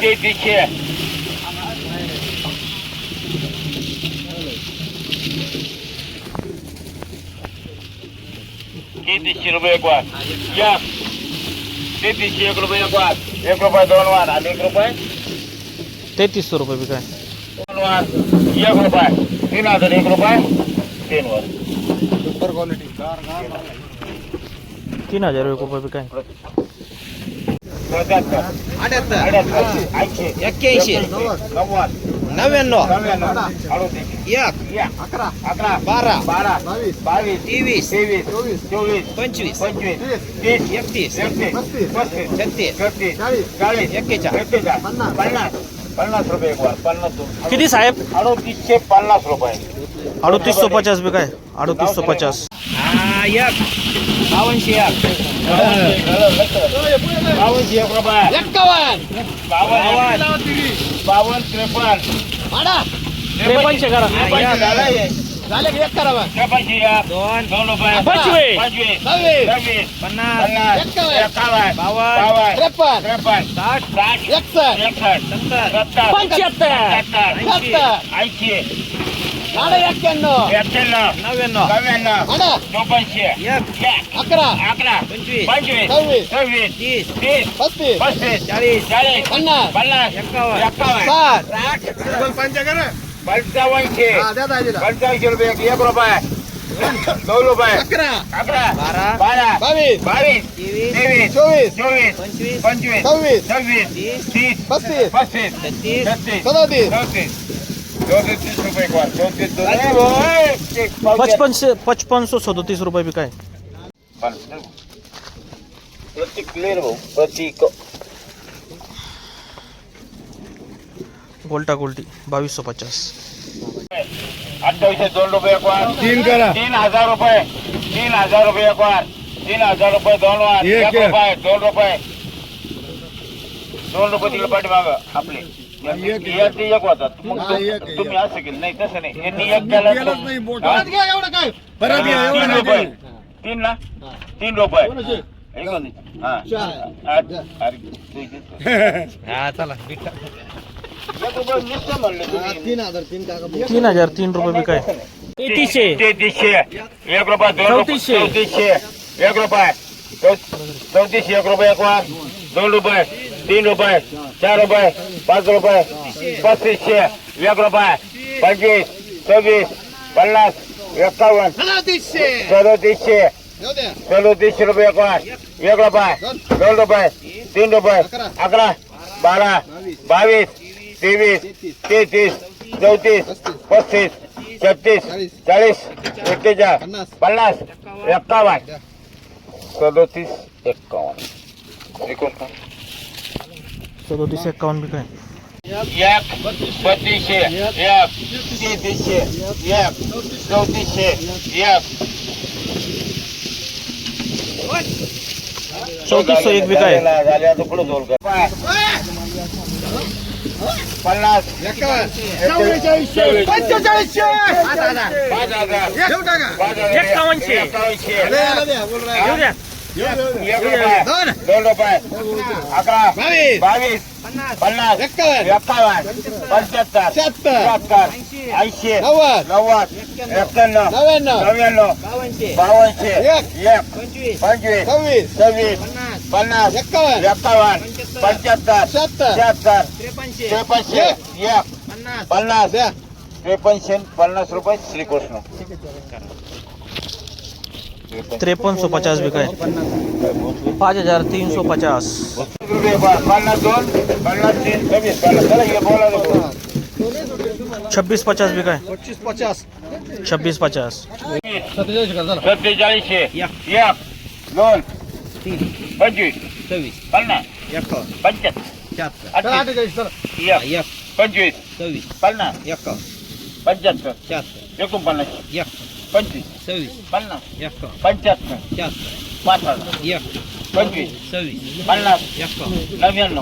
dedikçe. Dedikçe grubaya kuat. रुपये दोन आणि रुपये तेहतीस रुपये रुपये तीन हजार रुपये रुपये એક્યાસી નવ્યાણું એક બારા ત્રેવીસ પંચવીસ એકત્રીસ છત્રીસ એકેચાળીસ પન્નાસ રૂપિયા એક વાર પન્નાસ किती साहेब अडोतीसशे पन्नास रुपये अडतीसशे पचास बी काय अडतीसशे पचास हा एक बावनशे एक બાવન ત્રેપન ત્રેપન છે પંચોતેર ನಾಳೆ ಎಕ್ಕೆಣ್ಣು ಎಕ್ಕೆಣ್ಣು ನವೆಣ್ಣು ನವೆಣ್ಣು ಅಣ್ಣ ಚೌಪಂಚಿ ಅಕ್ರ ಅಕ್ರ ಪಂಚವಿ ಪಂಚವಿ ಸವ್ವಿ ಸವ್ವಿ ತೀಸ್ ತೀಸ್ ಬಸ್ತಿ ಬಸ್ತಿ ಚಾಲೀಸ್ ಚಾಲೀಸ್ ಪನ್ನ ಪನ್ನ ಎಕ್ಕಾವ ಎಕ್ಕಾವ ಸಾರ್ ಪಂಚಗರ ಪಂಚಾವಂಶಿ ಪಂಚಾವಂಶಿ ರೂಪಾಯಿ ಏಕ ರೂಪಾಯಿ નવ રૂપિયા અકરા અકરા બારા બારા બાવીસ બાવીસ ત્રેવીસ ચોવીસ ચોવીસ પંચવીસ પંચવીસ છવ્વીસ છવ્વીસ ત્રીસ ત્રીસ પચીસ પચીસ છત્રીસ સત્તાવીસ સત્તાવીસ पचपन से पचपन सौ सदतीस रुपये भी का है गोल्टा गोल्टी बावीस सौ पचास अठ्ठावीसशे दोन रुपये एक वार तीन करा तीन हजार रुपये तीन हजार रुपये एक वार तीन हजार रुपये दोन वार एक रुपये दोन रुपये दोन रुपये दिले पाठी माग आपले एक एक मग तुम्ही नाही तसं नाही यांनी एक केला काय तीन रुपये तीन ना तीन रुपये हजार तीन रुपये एक रुपया दोन रुपये चौतीसशे. एक रुपये चौ- चौतीसशे एक रुपये एक वा दोन रुपये तीन रुपए चार रुपए पाच रुपये पस्तीसशे एक रुपये पंचवीस सव्वीस पन्नास एक्कावन्न सदोतीसशे सदोतीसशे रुपये एकोणास एक रुपये दोन रुपये तीन रुपये अकरा बारा बावीस तेवीस तेहतीस चौतीस पस्तीस छत्तीस चाळीस एक्केचाळीस पन्नास एक्कावन्न सदोतीस एक्कावन्न तो तीस इक्यावन भी करें एक बत्तीस एक तैतीस एक चौतीस एक चौतीस सौ एक बिका पन्नास पंचेचाळीसशे दोन रुपये पन्नास एक्कावन्न पंच्याहत्तर शहात्तर ऐंशी एक पन्नास एक पन्नास पन्नास रुपये श्रीकृष्ण त्रेपन सौ पचास भी काय हजार तीन सौ पचास छब्बीस पचास भी काय पचास छब्बीस पचास पंचवीस पंचवीस सव्वीस पन्नास एक पंच्याहत्तर हजार एक सौ नव्याण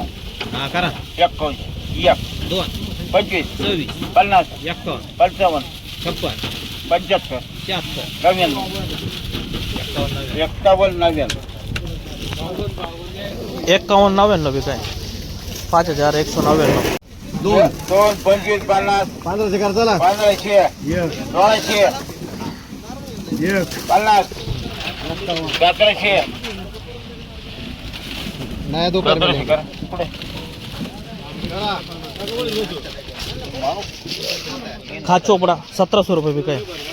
दोन दोन पंचवीस पन्नास पंधराशे कर चला पंधराशे Нет. Палат. Катрахи. На еду кормили. खाचोपड़ा सत्रह सौ रुपये बिका है